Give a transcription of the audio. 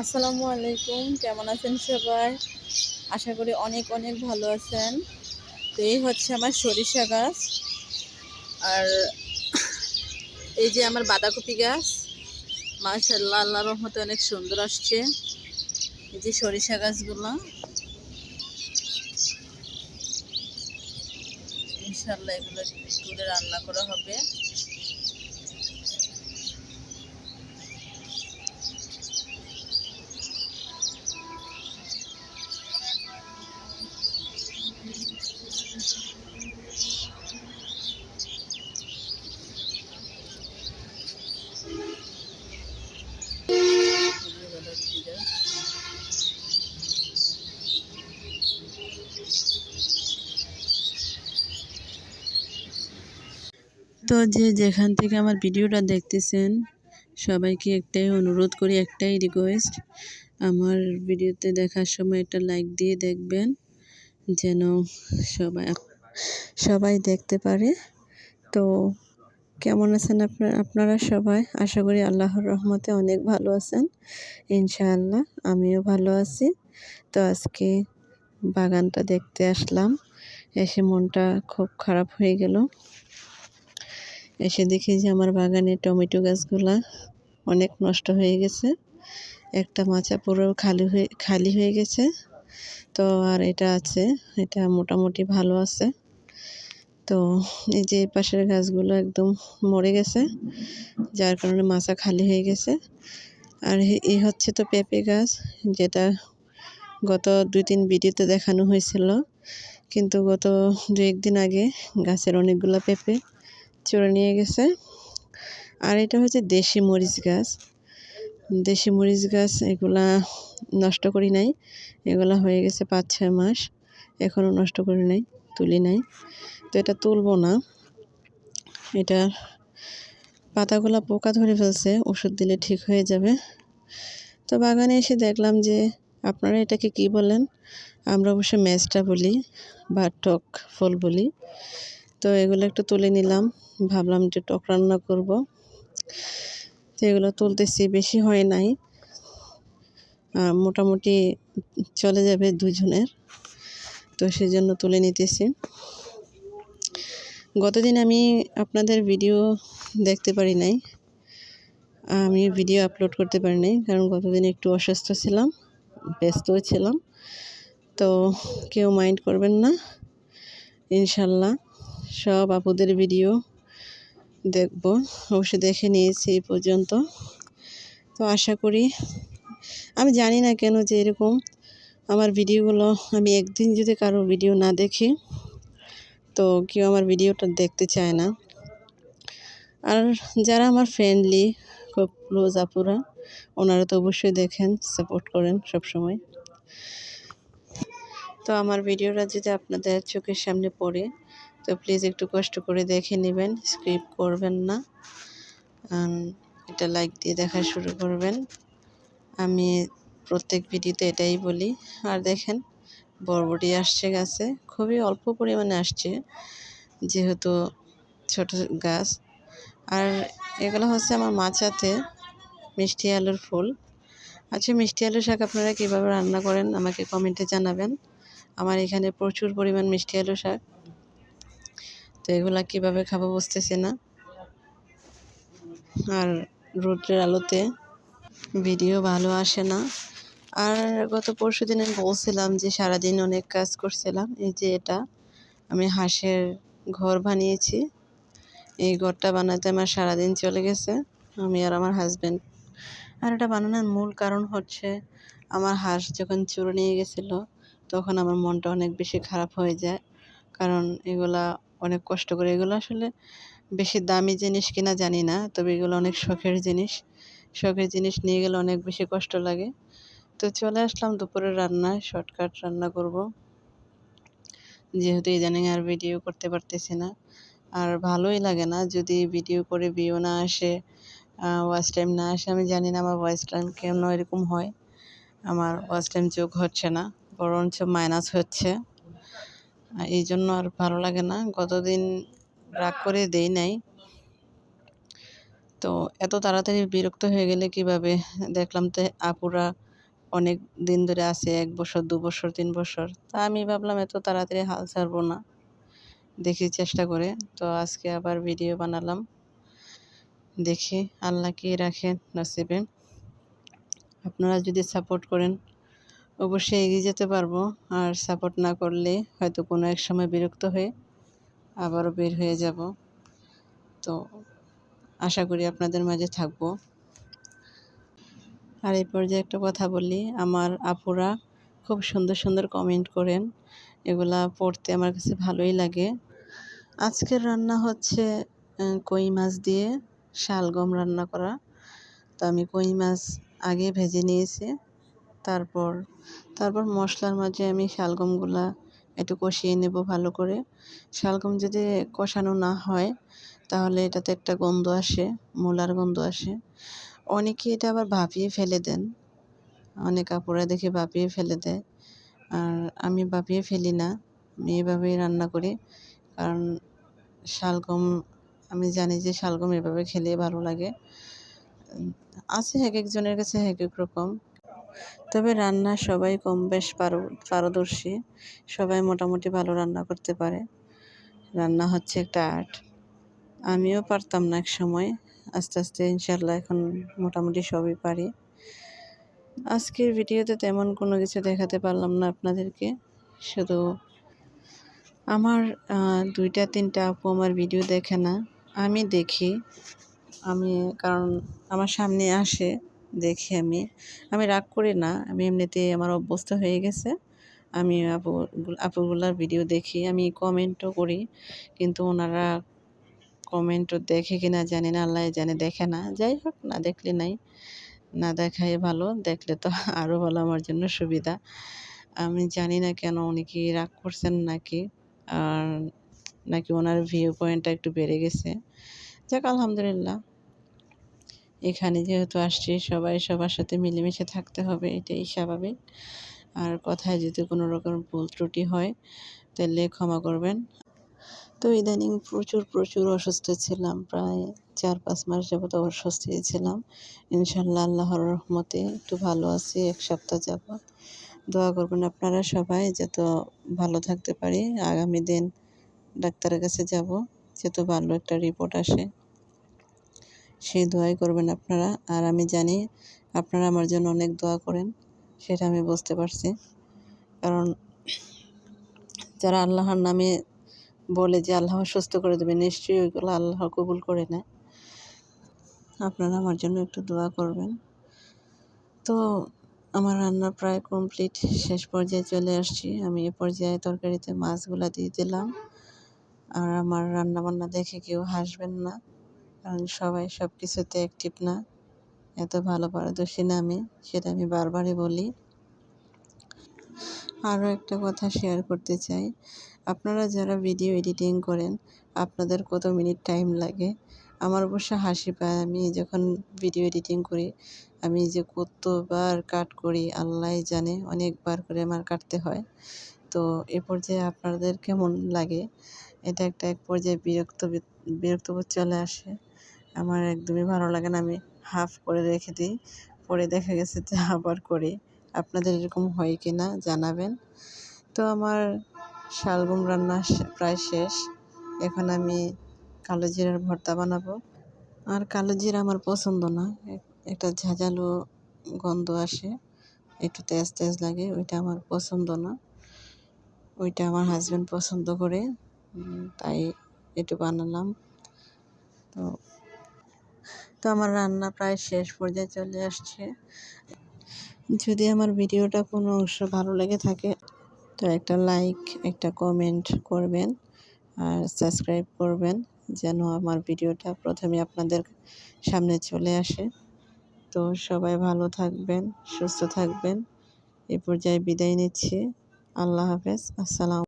আসসালামু আলাইকুম, কেমন আছেন সবাই? আশা করি অনেক অনেক ভালো আছেন। তো এই হচ্ছে আমার সরিষা গাছ। আর এই যে আমার বাঁধাকপি গাছ মাশাল্লাহ আল্লাহ রহমতে অনেক সুন্দর আসছে। এই যে সরিষা গাছগুলো। ইনশাল্লাহ এগুলো তুলে রান্না করা হবে। তো যে যেখান থেকে আমার ভিডিওটা দেখতেছেন, সবাইকে একটাই অনুরোধ করি, একটাই রিকোয়েস্ট আমার ভিডিওতে দেখার সময় একটা লাইক দিয়ে দেখবেন, যেন সবাই সবাই দেখতে পারে। তো কেমন আছেন আপনার আপনারা সবাই? আশা করি আল্লাহর রহমতে অনেক ভালো আছেন, ইনশাআল্লাহ আমিও ভালো আছি। তো আজকে বাগানটা দেখতে আসলাম, এসে মনটা খুব খারাপ হয়ে গেল। এসে দেখি যে আমার বাগানে টমেটো গাছগুলা অনেক নষ্ট হয়ে গেছে। একটা মাচা পুরো খালি হয়ে খালি হয়ে গেছে। তো আর এটা আছে, এটা মোটামুটি ভালো আছে। তো এই যে পাশের গাছগুলো একদম মরে গেছে, যার কারণে মাচা খালি হয়ে গেছে। আর এই হচ্ছে তো পেঁপে গাছ, যেটা গত দুই তিন ভিডিওতে দেখানো হয়েছিল। কিন্তু গত দু একদিন আগে গাছের অনেকগুলো পেঁপে চড়ে নিয়ে গেছে। আর এটা হচ্ছে দেশি মরিচ গাছ। দেশি মরিচ গাছ এগুলা নষ্ট করি নাই। এগুলা হয়ে গেছে পাঁচ ছয় মাস। এখনও নষ্ট করি নাই, তুলি নাই। তো এটা তুলবো না। এটা পাতাগুলা পোকা ধরে ফেলছে, ওষুধ দিলে ঠিক হয়ে যাবে। তো বাগানে এসে দেখলাম যে আপনারা এটাকে কি বলেন? আমরা অবশ্য ম্যাচটা বলি বা টক ফল বলি। তো এগুলো একটু তুলে নিলাম। ভাবলাম যে টক রান্না করব। তো এগুলো তুলতেছি, বেশি হয় নাই। মোটামুটি চলে যাবে দুজনের। তো সেই জন্য তুলে নিতেছি। গতদিন আমি আপনাদের ভিডিও দেখতে পারি নাই। আমি ভিডিও আপলোড করতে পারি নাই, কারণ গতদিন একটু অসুস্থ ছিলাম, ব্যস্তও ছিলাম। তো কেউ মাইন্ড করবেন না, ইনশাল্লাহ। সব আপুদের ভিডিও দেখব। অবশ্যই দেখে নিয়েছি এই পর্যন্ত। তো আশা করি, আমি জানি না কেন যে এরকম আমার ভিডিওগুলো, আমি একদিন যদি কারও ভিডিও না দেখি, তো কেউ আমার ভিডিওটা দেখতে চায় না। আর যারা আমার ফ্রেন্ডলি খুব ক্লোজ আপুরা, ওনারা তো অবশ্যই দেখেন সাপোর্ট করেন সব সময় তো আমার ভিডিওটা যদি আপনাদের চোখের সামনে পড়ে তো প্লিজ একটু কষ্ট করে দেখে নেবেন স্ক্রিপ্ট করবেন না। এটা লাইক দিয়ে দেখা শুরু করবেন। আমি প্রত্যেক ভিডিওতে এটাই বলি। আর দেখেন, বরবটি আসছে গাছে। খুবই অল্প পরিমাণে আসছে, যেহেতু ছোট গাছ। আর এগুলো হচ্ছে আমার মাচাতে মিষ্টি আলুর ফুল। আচ্ছা মিষ্টি আলু শাক আপনারা কীভাবে রান্না করেন আমাকে কমেন্টে জানাবেন। আমার এখানে প্রচুর পরিমাণ মিষ্টি আলু শাক। তো এগুলা কীভাবে খাব বুঝতেছি না। আর রোদ্রের আলোতে ভিডিও ভালো আসে না। আর গত পরশু দিন আমি বলছিলাম যে সারাদিন অনেক কাজ করছিলাম, এই যে এটা আমি হাঁসের ঘর বানিয়েছি। এই ঘরটা বানাতে আমার সারাদিন চলে গেছে, আমি আর আমার হাজব্যান্ড আর এটা বানানোর মূল কারণ হচ্ছে আমার হাঁস যখন চুরে নিয়ে গেছিল, তখন আমার মনটা অনেক বেশি খারাপ হয়ে যায়। কারণ এগুলা অনেক কষ্ট করে। এগুলো আসলে বেশি দামি জিনিস কিনা জানি না, তবে এগুলো অনেক শখের জিনিস। শখের জিনিস নিয়ে গেলে অনেক বেশি কষ্ট লাগে। তো চলে আসলাম দুপুরের রান্নায় শর্টকাট রান্না করব। যেহেতু ইদানিং আর ভিডিও করতে পারতেছি না। আর ভালোই লাগে না যদি ভিডিও করে ভিউ না আসে ওয়াচ টাইম না আসে, আমি জানি না আমার ওয়াচ টাইম কেন এরকম হয়। আমার ওয়াচ টাইম যোগ হচ্ছে না, বরঞ্চ মাইনাস হচ্ছে। এই জন্য আর ভালো লাগে না। গতদিন রাগ করে দেই নাই। তো এত তাড়াতাড়ি বিরক্ত হয়ে গেলে কীভাবে? দেখলাম তো আপুরা অনেক দিন ধরে আছে, এক বছর, দু বছর, তিন বছর। তা আমি ভাবলাম এত তাড়াতাড়ি হাল ছাড়বো না। দেখি চেষ্টা করে। তো আজকে আবার ভিডিও বানালাম। দেখি আল্লাহ কি রাখেন নসিবে। আপনারা যদি সাপোর্ট করেন অবশ্যই এগিয়ে যেতে পারব। আর সাপোর্ট না করলে হয়তো কোনো এক সময় বিরক্ত হয়ে আবারও বের হয়ে যাব। তো আশা করি আপনাদের মাঝে থাকব। আর এই পর্যায়ে একটা কথা বলি, আমার আপুরা খুব সুন্দর সুন্দর কমেন্ট করেন। এগুলা পড়তে আমার কাছে ভালোই লাগে। আজকের রান্না হচ্ছে কই মাছ দিয়ে শালগম রান্না করা। তো আমি কই মাছ আগে ভেজে নিয়েছি। তারপর তারপর মশলার মাঝে আমি শালগমগুলা একটু কষিয়ে নেব ভালো করে। শালগম যদি কষানো না হয়, তাহলে এটাতে একটা গন্ধ আসে, মূলার গন্ধ আসে। অনেকে এটা আবার ভাপিয়ে ফেলে দেন। অনেক কাপড়ে দেখে ভাপিয়ে ফেলে দেয়। আর আমি ভাপিয়ে ফেলি না, আমি এভাবেই রান্না করি। কারণ শালগম, আমি জানি যে শালগম এভাবে খেলে ভালো লাগে। আছে এক একজনের কাছে এক এক রকম। তবে রান্না সবাই কম বেশ পারদর্শী। সবাই মোটামুটি ভালো রান্না করতে পারে। রান্না হচ্ছে একটা আর্ট। আমিও পারতাম না এক সময় আস্তে আস্তে ইনশাল্লাহ এখন মোটামুটি সবই পারি। আজকের ভিডিওতে তেমন কোনো কিছু দেখাতে পারলাম না আপনাদেরকে। শুধু আমার দুইটা, তিনটা আপু আমার ভিডিও দেখে না। আমি দেখি। আমি, কারণ আমার সামনে আসে। দেখি আমি। আমি রাগ করি না, আমি এমনিতে আমার অভ্যস্ত হয়ে গেছে। আমি আপু, আপুগুলার ভিডিও দেখি, আমি কমেন্টও করি। কিন্তু ওনারা কমেন্টও দেখে কি না জানি না আল্লাহ জানে, দেখে না। যাই হোক, না দেখলে নাই, না দেখাই ভালো, দেখলে তো আরও ভালো, আমার জন্য সুবিধা। আমি জানি না কেন উনি কি রাগ করছেন নাকি, আর নাকি ওনার ভিউ পয়েন্টটা একটু বেড়ে গেছে। যাক, আলহামদুলিল্লাহ। এখানে যেহেতু আসছি, সবাই সবার সাথে মিলেমিশে থাকতে হবে, এটাই স্বাভাবিক। আর কথায় যদি কোনো রকম ভুল ত্রুটি হয়, তাহলে ক্ষমা করবেন। তো ইদানিং প্রচুর প্রচুর অসুস্থ ছিলাম, প্রায় চার পাঁচ মাস যাবত অসুস্থ ছিলাম। ইনশাল্লাহ আল্লাহর রহমতে একটু ভালো আছি, এক সপ্তাহ যাব দোয়া করবেন আপনারা সবাই, যত ভালো থাকতে পারি। আগামী দিন ডাক্তারের কাছে যাব, যত ভালো একটা রিপোর্ট আসে। সেই দোয়াই করবেন আপনারা। আর আমি জানি আপনারা আমার জন্য অনেক দোয়া করেন, সেটা আমি বুঝতে পারছি। কারণ যারা আল্লাহর নামে বলে যে আল্লাহ সুস্থ করে দেবে, নিশ্চয়ই ওইগুলো আল্লাহ কবুল করে নেয়। আপনারা আমার জন্য একটু দোয়া করবেন। তো আমার রান্না প্রায় কমপ্লিট শেষ পর্যায়ে চলে আসছি। আমি এ পর্যায়ে তরকারিতে মাছগুলা দিয়ে দিলাম। আর আমার রান্না বান্না দেখে কেউ হাসবেন না। কারণ সবাই সব কিছুতে অ্যাক্টিভ না। এত ভালো পারদর্শী না আমি, সেটা আমি বারবারই বলি। আরও একটা কথা শেয়ার করতে চাই। আপনারা যারা ভিডিও এডিটিং করেন, আপনাদের কত মিনিট টাইম লাগে? আমার অবশ্য হাসি পায়। আমি যখন ভিডিও এডিটিং করি, আমি যে কতবার কাট করি আল্লাহ জানে, অনেকবার করে আমার কাটতে হয়। তো এ পর্যায়ে আপনাদের কেমন লাগে? এটা একটা এক পর্যায়ে বিরক্ত বিরক্তবোধ চলে আসে। আমার একদমই ভালো লাগে না, আমি হাফ করে রেখে দিই। পরে দেখা গেছে যে আবার করি। আপনাদের এরকম হয় কি না জানাবেন। তো আমার শালগম রান্না প্রায় শেষ। এখন আমি কালো জিরার ভর্তা বানাবো। আর কালো জিরা আমার পছন্দ না। একটা ঝাঁঝালো গন্ধ আসে, একটু তেজ তেজ লাগে, ওইটা আমার পছন্দ না। ওইটা আমার হাজব্যান্ড পছন্দ করে। তাই একটু বানালাম। তো তো আমার রান্না প্রায় শেষ পর্যায়ে চলে আসছে। যদি আমার ভিডিওটা কোনো অংশ ভালো লেগে থাকে, তো একটা লাইক একটা কমেন্ট করবেন আর সাবস্ক্রাইব করবেন যেন আমার ভিডিওটা প্রথমে আপনাদের সামনে চলে আসে। তো সবাই ভালো থাকবেন, সুস্থ থাকবেন। এ পর্যায়ে বিদায় নিচ্ছি। আল্লাহ হাফেজ। আসসালাম